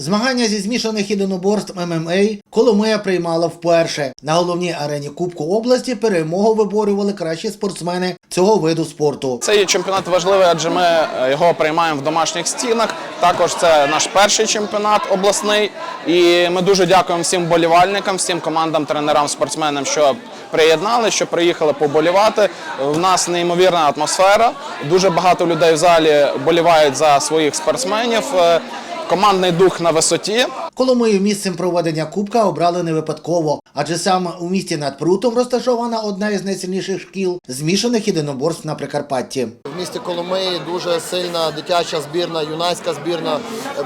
Змагання зі змішаних єдиноборств ММА Коломия приймала вперше. На головній арені Кубку області перемогу виборювали кращі спортсмени цього виду спорту. Цей чемпіонат важливий, адже ми е, його приймаємо в домашніх стінах. Також це наш перший чемпіонат обласний. І ми дуже дякуємо всім болівальникам, всім командам, тренерам, спортсменам, що приєднали, що приїхали поболівати. У нас неймовірна атмосфера. Дуже багато людей в залі болівають за своїх спортсменів. Командний дух на висоті. Коломию місцем проведення Кубка обрали не випадково, адже саме у місті над Прутом розташована одна із найсильніших шкіл змішаних єдиноборств на Прикарпатті. В місті Коломиї дуже сильна дитяча збірна, юнацька збірна.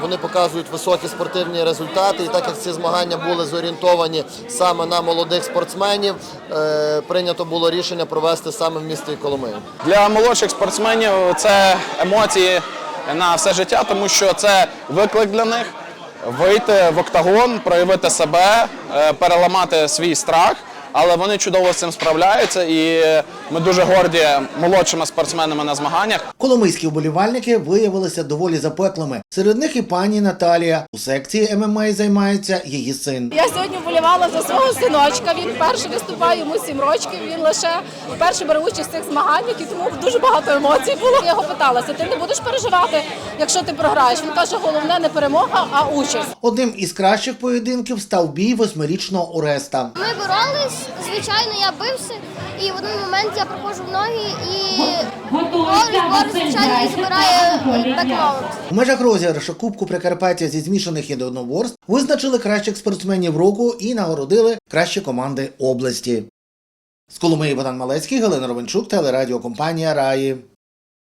Вони показують високі спортивні результати. І так як ці змагання були зорієнтовані саме на молодих спортсменів, е, прийнято було рішення провести саме в місті Коломиї. Для молодших спортсменів це емоції на все життя, тому що це виклик для них вийти в октагон, проявити себе, е, переламати свій страх. Але вони чудово з цим справляються, і ми дуже горді молодшими спортсменами на змаганнях. Коломийські вболівальники виявилися доволі запеклими. Серед них і пані Наталія. У секції ММА займається її син. Я сьогодні вболівала за свого синочка. Він вперше виступає, йому 7 років. Він лише вперше бере участь в цих змаганнях, і тому дуже багато емоцій було. Я його питалася: ти не будеш переживати, якщо ти програєш? Він каже, головне не перемога, а участь. Одним із кращих поєдинків став бій восьмирічного Ореста. Ми боролись, звичайно, я бився, і в один момент я проходжу в ноги і Борис, Борис, звичайно, і збирає бекмаунт. У межах розіграшу Кубку Прикарпаття зі змішаних єдиноборств визначили кращих спортсменів року і нагородили кращі команди області. З Коломиї Богдан Малецький, Галина Ровенчук, телерадіокомпанія Раї.